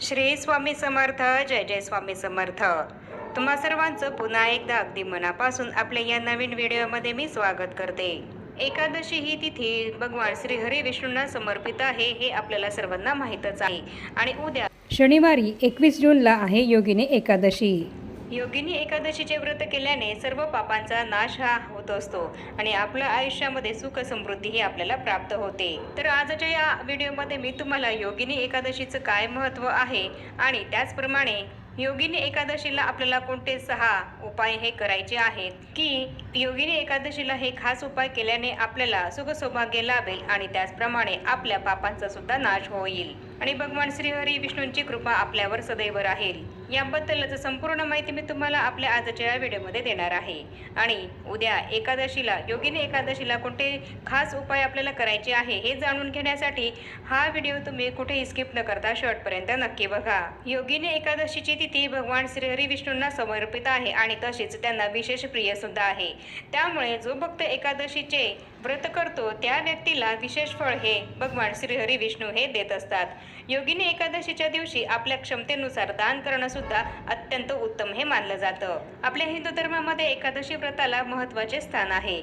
श्री स्वामी समर्थ जय जय स्वामी समर्थ. तुम्हा सर्वांचं पुन्हा एकदा अगदी मनापासून आपल्या या नवीन व्हिडिओमध्ये मी स्वागत करते. एकादशी ही तिथी भगवान श्री हरी विष्णूंना समर्पित आहे हे आपल्याला सर्वांना माहीतच आहे. आणि उद्या शनिवारी एकवीस जूनला आहे योगिनी एकादशी. योगिनी एकादशीचे व्रत केल्याने सर्व पापांचा नाश हा होत असतो आणि आपल्या आयुष्यामध्ये सुख समृद्धीही आपल्याला प्राप्त होते. तर आजच्या या व्हिडिओमध्ये मी तुम्हाला योगिनी एकादशीचं काय महत्त्व आहे आणि त्याचप्रमाणे योगिनी एकादशीला आपल्याला कोणते सहा उपाय हे करायचे आहेत की योगिनी एकादशीला हे खास उपाय केल्याने आपल्याला सुख सौभाग्य लाभेल आणि त्याचप्रमाणे आपल्या पापांचा सुद्धा नाश होईल. आणि भगवान श्रीहरी विष्णूंची कृपा आपल्यावर सदैव राहील. याबद्दलच संपूर्ण माहिती मी तुम्हाला आपल्या आजच्या या व्हिडिओमध्ये देणार आहे. आणि उद्या एकादशीला योगिनी एकादशीला कोणते खास उपाय आपल्याला करायचे आहे हे जाणून घेण्यासाठी हा व्हिडिओ तुम्ही कुठेही स्किप न करता शेवटपर्यंत नक्की बघा. योगिनी एकादशीची तिथी भगवान श्रीहरी विष्णूंना समर्पित आहे आणि तशीच त्यांना विशेष प्रिय सुद्धा आहे. त्यामुळे जो भक्त एकादशीचे व्रत करतो त्या व्यक्तीला विशेष फळ हे भगवान श्रीहरी विष्णू हे देत असतात. योगिनी एकादशीच्या दिवशी आपल्या क्षमतेनुसार दान करणं सुद्धा अत्यंत उत्तम हे मानलं जातं. आपल्या हिंदू धर्मामध्ये एकादशी व्रताला महत्त्वाचे स्थान आहे.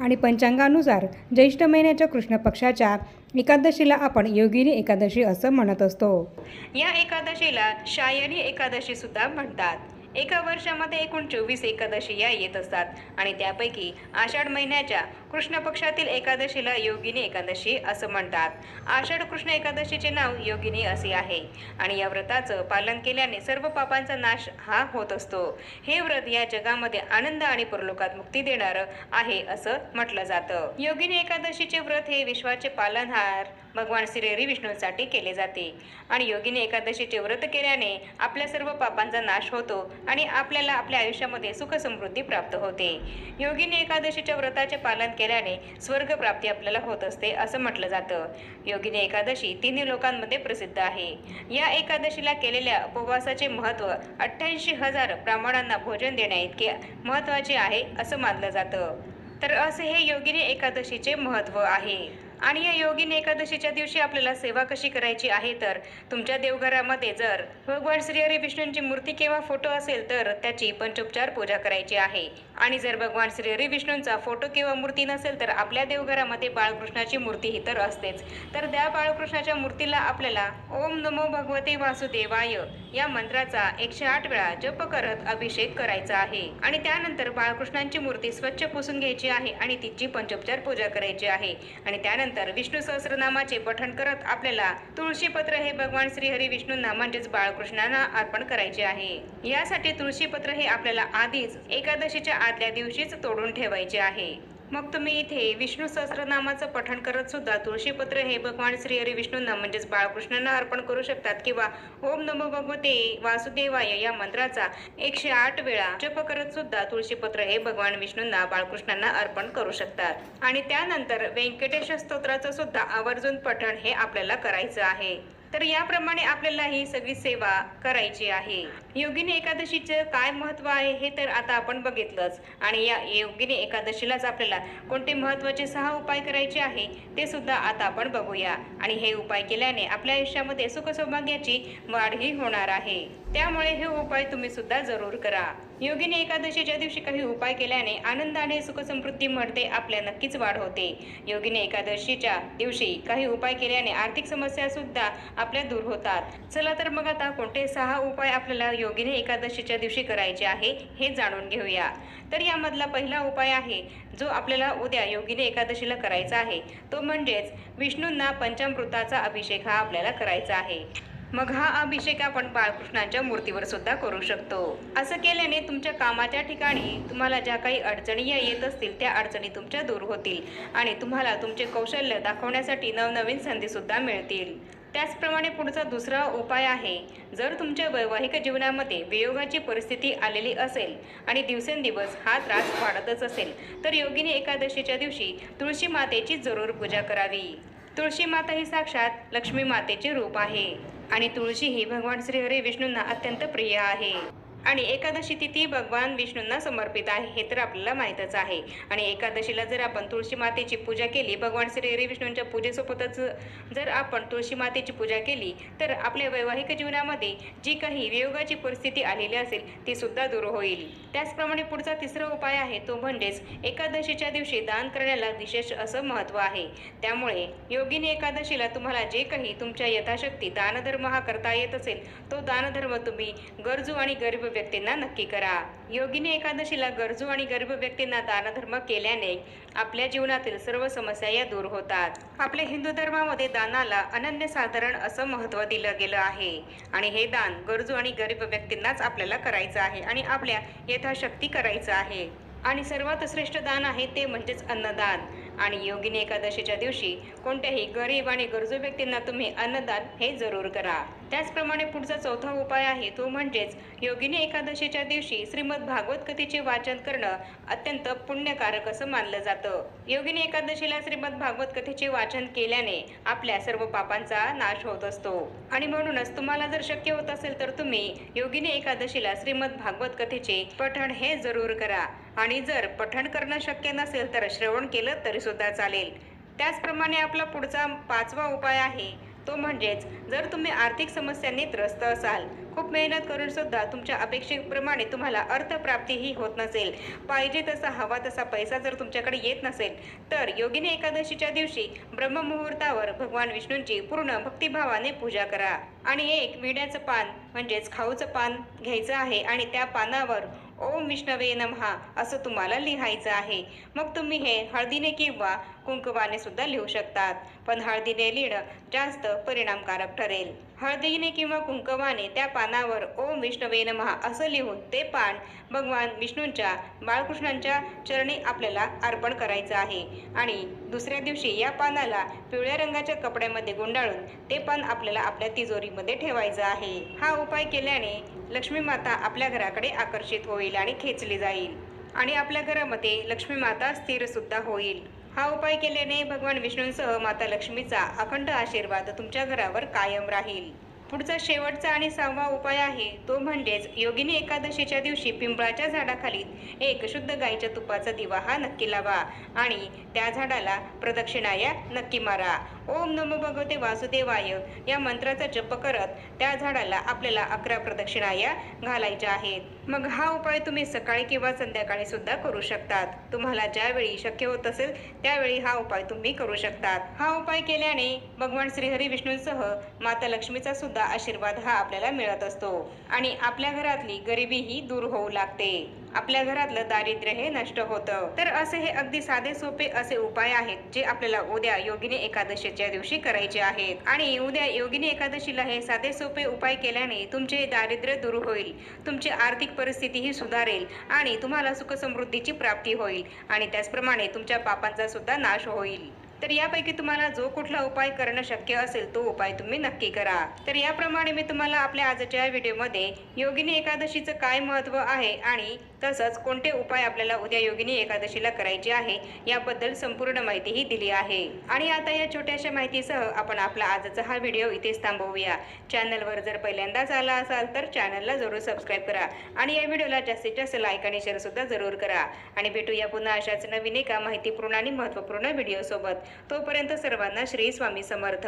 आणि पंचांगानुसार ज्येष्ठ महिन्याच्या कृष्ण पक्षाच्या एकादशीला आपण योगिनी एकादशी असं म्हणत असतो. या एकादशीला शायनी एकादशी सुद्धा म्हणतात. एका वर्षामध्ये एकूण चोवीस एकादशी या येत असतात. आणि त्यापैकी आषाढ महिन्याच्या कृष्ण पक्षातील एकादशीला योगिनी एकादशी असं म्हणतात. आषाढ कृष्ण एकादशीचे नाव योगिनी असे आहे. आणि या व्रताचं पालन केल्याने सर्व पापांचा नाश हा होत असतो. हे व्रत या जगामध्ये आनंद आणि परलोकात मुक्ती देणारं आहे असं म्हटलं जातं. योगिनी एकादशीचे व्रत हे विश्वाचे पालनहार भगवान श्री विष्णूंसाठी केले जाते. आणि योगिनी एकादशीचे व्रत केल्याने आपल्या सर्व पापांचा नाश होतो. आणि आपल्याला आपल्या आयुष्यामध्ये सुख समृद्धी प्राप्त होते. योगिनी एकादशीच्या व्रताचे पालन केल्याने स्वर्ग प्राप्ती आपल्याला होत असते असं म्हटलं जातं. योगिनी एकादशी तिन्ही लोकांमध्ये प्रसिद्ध आहे. या एकादशीला केलेल्या उपवासाचे महत्त्व अठ्ठ्याऐंशी हजार ब्राह्मणांना भोजन देण्याइतके महत्त्वाचे आहे असं मानलं जातं. तर असे हे योगिनी एकादशीचे महत्त्व आहे. आणि या योगिनी एकादशीच्या दिवशी आपल्याला सेवा कशी करायची आहे तर तुमच्या देवघरामध्ये जर भगवान श्रीहरी विष्णूंची मूर्ती किंवा फोटो असेल तर त्याची पंचोपचार पूजा करायची आहे. आणि जर भगवान श्रीहरी विष्णूंचा फोटो किंवा मूर्ती नसेल तर आपल्या देवघरामध्ये बाळकृष्णाची मूर्ती ही तर असतेच. तर त्या बाळकृष्णाच्या मूर्तीला आपल्याला ओम नमो भगवते वासुदेवाय या मंत्राचा एकशे आठ वेळा जप करत अभिषेक करायचा आहे. आणि त्यानंतर बाळकृष्णांची मूर्ती स्वच्छ पुसून घ्यायची आहे आणि तिची पंचोपचार पूजा करायची आहे. आणि त्यानंतर विष्णू सहस्रनामाचे पठण करत आपल्याला तुळशीपत्र हे भगवान श्री हरी विष्णूंना म्हणजेच बाळकृष्णांना अर्पण करायचे आहे. यासाठी तुळशीपत्र हे आपल्याला आधीच एकादशीच्या आदल्या दिवशीच तोडून ठेवायचे आहे. मग तुम्ही इथे विष्णू सहस्रनामाचं पठण करत सुद्धा तुळशीपत्र हे भगवान श्री हरी विष्णूंना म्हणजेच बाळकृष्णांना अर्पण करू शकतात किंवा ओम नमो भगवते वासुदेवाय या मंत्राचा एकशे आठ वेळा जप करत सुद्धा तुळशीपत्र हे भगवान विष्णूंना बाळकृष्णांना अर्पण करू शकतात. आणि त्यानंतर व्यंकटेश स्तोत्राचं सुद्धा आवर्जून पठण हे आपल्याला करायचं आहे. तर याप्रमाणे आपल्याला ही सगळी सेवा करायची आहे. योगिनी एकादशीचं काय महत्त्व आहे हे तर आता आपण बघितलंच. आणि या योगिनी एकादशीलाच आपल्याला कोणते महत्त्वाचे सहा उपाय करायचे आहे ते सुद्धा आता आपण बघूया. आणि हे उपाय केल्याने आपल्या आयुष्यामध्ये सुख सौभाग्याची वाढही होणार आहे. त्यामुळे हे उपाय तुम्ही सुद्धा जरूर करा. योगीने एकादशीच्या दिवशी काही उपाय केल्याने आनंदाने सुखसमृद्धी म्हणते आपल्या नक्कीच वाढ होते. योगीने एकादशीच्या दिवशी काही उपाय केल्याने आर्थिक समस्या सुद्धा आपल्या दूर होतात. चला तर मग आता कोणते सहा उपाय आपल्याला योगीने एकादशीच्या दिवशी करायचे आहे हे जाणून घेऊया. तर यामधला पहिला उपाय आहे जो आपल्याला उद्या योगीने एकादशीला करायचा आहे तो म्हणजेच विष्णूंना पंचामृताचा अभिषेक हा आपल्याला करायचा आहे. मग हा अभिषेक आपण बाळकृष्णांच्या मूर्तीवर सुद्धा करू शकतो. असं केल्याने तुमच्या कामाच्या ठिकाणी तुम्हाला ज्या काही अडचणी या येत असतील त्या अडचणी तुमच्या दूर होतील आणि तुम्हाला तुमचे कौशल्य दाखवण्यासाठी नवनवीन संधी सुद्धा मिळतील. त्याचप्रमाणे पुढचा दुसरा उपाय आहे जर तुमच्या वैवाहिक जीवनामध्ये वियोगाची परिस्थिती आलेली असेल आणि दिवसेंदिवस हा त्रास वाढतच असेल तर योगिनी एकादशीच्या दिवशी तुळशी मातेची जरूर पूजा करावी. तुळशी माता ही साक्षात लक्ष्मी मातेचे रूप आहे. आणि तुळशी ही भगवान श्री हरी विष्णूंना अत्यंत प्रिय आहे. आणि एकादशी तिथी भगवान विष्णूंना समर्पित आहे हे तर आपल्याला माहीतच आहे. आणि एकादशीला जर आपण तुळशी मातेची पूजा केली भगवान श्री हरी विष्णूंच्या पूजेसोबतच जर आपण तुळशी मातेची पूजा केली तर आपल्या वैवाहिक जीवनामध्ये जी काही वियोगाची परिस्थिती आलेली असेल ती सुद्धा दूर होईल. त्याचप्रमाणे पुढचा तिसरा उपाय आहे तो म्हणजेच एकादशीच्या दिवशी दान करण्याला विशेष असं महत्त्व आहे. त्यामुळे योगिनी एकादशीला तुम्हाला जे काही तुमच्या यथाशक्ती दानधर्म हा करता येत असेल तो दानधर्म तुम्ही गरजू आणि गरीब व्यक्तींना नक्की करा. योगिनी एकादशीला गरजू आणि गरीब व्यक्तींना दानधर्म केल्याने आपल्या जीवनातील सर्व समस्या या दूर होतात. आपल्या हिंदू धर्मामध्ये दानाला अनन्यसाधारण असं महत्त्व दिलं गेलं आहे. आणि हे दान गरजू आणि गरीब व्यक्तींनाच आपल्याला करायचं आहे आणि आपल्या यथाशक्ती करायचं आहे. आणि सर्वात श्रेष्ठ दान आहे ते म्हणजेच अन्नदान. आणि योगिनी एकादशीच्या दिवशी कोणत्याही गरीब आणि गरजू व्यक्तींना तुम्ही अन्नदान हे जरूर करा. त्याचप्रमाणे पुढचा चौथा उपाय आहे तो म्हणजेच योगिनी एकादशीच्या दिवशी श्रीमद भागवत कथेचे वाचन करणं अत्यंत पुण्यकारक असं मानलं जातं. योगिनी एकादशीला श्रीमद भागवत कथेचे वाचन केल्याने आपल्या सर्व पापांचा नाश होत असतो. आणि म्हणूनच तुम्हाला जर शक्य होत असेल तर तुम्ही योगिनी एकादशीला श्रीमद भागवत कथेचे पठण हे जरूर करा. आणि जर पठण करणं शक्य नसेल तर श्रवण केलं तरी सुद्धा चालेल. त्याचप्रमाणे आपला पुढचा पाचवा उपाय आहे तो म्हणजेच जर तुम्ही आर्थिक समस्यांनी त्रस्त असाल खूप मेहनत करून सुद्धा तुमच्या अपेक्षेप्रमाणे तुम्हाला अर्थप्राप्तीही होत नसेल. पाहिजे तसा हवा तसा पैसा जर तुमच्याकडे येत नसेल तर योगिनी एकादशीच्या दिवशी ब्रह्ममुहूर्तावर भगवान विष्णूंची पूर्ण भक्तिभावाने पूजा करा. आणि एक विड्याचं पान म्हणजेच खाऊचं पान घ्यायचं आहे आणि त्या पानावर ओम विष्णवे नमहा असं तुम्हाला लिहायचं आहे. मग तुम्ही हे हळदीने किंवा कुंकवाने सुद्धा लिहू शकतात. पण हळदीने लिहिणं जास्त परिणामकारक ठरेल. हळदीने किंवा कुंकवाने त्या पानावर ओम विष्णवे नमहा असं लिहून ते पान भगवान विष्णूंच्या बाळकृष्णांच्या चरणी आपल्याला अर्पण करायचं आहे. आणि दुसऱ्या दिवशी या पानाला पिवळ्या रंगाच्या कपड्यामध्ये गुंडाळून ते पान आपल्याला आपल्या तिजोरीमध्ये ठेवायचं आहे. हा उपाय केल्याने लक्ष्मी माता आपल्या घराकडे आकर्षित होईल आणि खेचली जाईल. आणि आपल्या घरामध्ये लक्ष्मी माता स्थिरसुद्धा होईल. हा उपाय केल्याने भगवान विष्णूंसह माता लक्ष्मीचा अखंड आशीर्वाद तुमच्या घरावर कायम राहील. पुढचा शेवटचा आणि सहावा उपाय आहे तो म्हणजेच योगिनी एकादशीच्या दिवशी पिंपळाच्या झाडाखाली एक शुद्ध गाईच्या तुपाचा दिवा हा नक्की लावा आणि त्या झाडाला प्रदक्षिणाया नक्की मारा. ओम नमो भगवते वासुदेवाय या मंत्राचा जप करत त्या झाडाला आपल्याला अकरा प्रदक्षिणाया घालायच्या आहेत. मग हा उपाय तुम्ही सकाळी किंवा संध्याकाळी सुद्धा करू शकतात. तुम्हाला ज्यावेळी शक्य होत असेल त्यावेळी हा उपाय तुम्ही करू शकतात. हा उपाय केल्याने भगवान श्रीहरी विष्णूंसह माता लक्ष्मीचा सुद्धा आशीर्वाद हा आपल्याला मिळत असतो. आणि आपल्या घरातली गरिबीही दूर होऊ लागते. आपल्या घरातलं दारिद्र्य हे नष्ट होतं. तर असे हे अगदी साधे सोपे असे उपाय आहेत जे आपल्याला उद्या योगिनी एकादशीच्या दिवशी करायचे आहेत. आणि उद्या योगिनी एकादशीला हे साधे सोपे उपाय केल्याने तुमचे दारिद्र्य दूर होईल तुमची आर्थिक परिस्थितीही सुधारेल आणि तुम्हाला सुखसमृद्धीची प्राप्ती होईल आणि त्याचप्रमाणे तुमच्या पापांचा सुद्धा नाश होईल. तर यापैकी तुम्हाला जो कुठला उपाय करणं शक्य असेल तो उपाय तुम्ही नक्की करा. तर याप्रमाणे मी तुम्हाला आपल्या आजच्या व्हिडिओमध्ये योगिनी एकादशीचं काय महत्त्व आहे आणि तसंच कोणते उपाय आपल्याला उद्या योगिनी एकादशीला करायचे आहे याबद्दल संपूर्ण माहितीही दिली आहे. आणि आता या छोट्याशा माहितीसह आपण आपला आजचा हा व्हिडिओ इथेच थांबवूया. चॅनलवर जर पहिल्यांदाच आला असाल तर चॅनलला जरूर सबस्क्राईब करा आणि या व्हिडिओला जास्तीत जास्त लाईक आणि शेअरसुद्धा जरूर करा. आणि भेटूया पुन्हा अशाच नवीन एका माहितीपूर्ण आणि महत्त्वपूर्ण व्हिडिओसोबत. तोपर्यंत सर्वांना श्री स्वामी समर्थ.